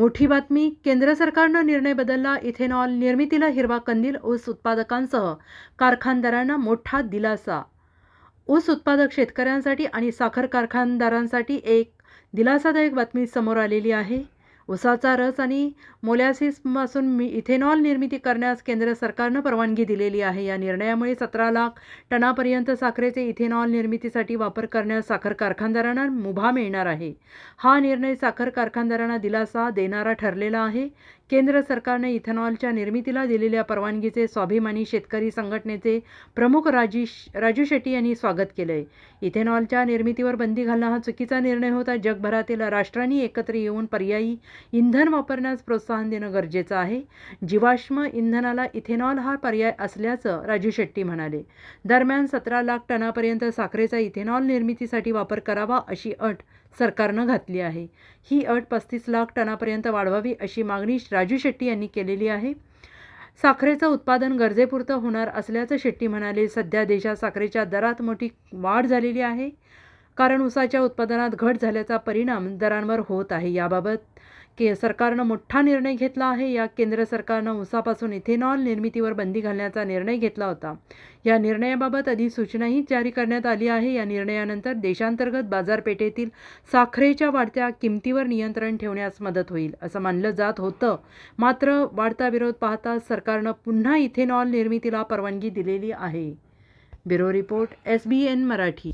मोठी बातमी केंद्र सरकारनं निर्णय बदलला. इथेनॉल निर्मितीला हिरवा कंदील ऊस उत्पादकांसह कारखानदारांना मोठा दिलासा. ऊस उत्पादक शेतकऱ्यांसाठी आणि साखर कारखानदारांसाठी एक दिलासादायक बातमी समोर आलेली आहे. उसाचा रस आणि मोलॅसिसपासून मी इथेनॉल निर्मिती करण्यास केंद्र सरकारनं परवानगी दिलेली आहे. या निर्णयामुळे सतरा लाख टनापर्यंत साखरेचे इथेनॉल निर्मितीसाठी वापर करण्यास साखर कारखानदारांना मुभा मिळणार आहे. हा निर्णय साखर कारखानदारांना दिलासा देणारा ठरलेला आहे. केंद्र सरकारने इथेनॉलच्या निर्मितीला दिलेल्या परवानगीचे स्वाभिमानी शेतकरी संघटनेचे प्रमुख राजीश राजू शेट्टी यांनी स्वागत केलं आहे इथेनॉलच्या निर्मितीवर बंदी घालणं हा चुकीचा निर्णय होता. जगभरातील राष्ट्रांनी एकत्र येऊन पर्यायी इंधन वापरण्यास प्रोत्साहन देणं गरजेचं आहे. जीवाश्म इंधनाला इथेनॉल हा पर्याय असल्याचं राजू शेट्टी म्हणाले. दरम्यान सतरा लाख टनापर्यंत साखरेचा इथेनॉल निर्मितीसाठी वापर करावा अशी अट सरकारनं घातली आहे. ही अट पस्तीस लाख टनापर्यंत वाढवावी अशी मागणी राजू शेट्टी यांनी केलेली आहे. साखरेचं उत्पादन गरजेपुरतं होणार असल्याचं शेट्टी म्हणाले. सध्या देशात साखरेच्या दरात मोठी वाढ झालेली आहे. कारण उसाच्या उत्पादनात घट झाल्याचा परिणाम दरांवर होत आहे. याबाबत के सरकारनं मोठा निर्णय घेतला आहे. या केंद्र सरकारनं उसापासून इथेनॉल निर्मितीवर बंदी घालण्याचा निर्णय घेतला होता. या निर्णयाबाबत अधिसूचनाही जारी करण्यात आली आहे. या निर्णयानंतर देशांतर्गत बाजारपेठेतील साखरेच्या वाढत्या किमतीवर नियंत्रण ठेवण्यास मदत होईल असं मानलं जात होतं. मात्र वाढता विरोध पाहता सरकारनं पुन्हा इथेनॉल निर्मितीला परवानगी दिलेली आहे. Bureau report S B N Marathi.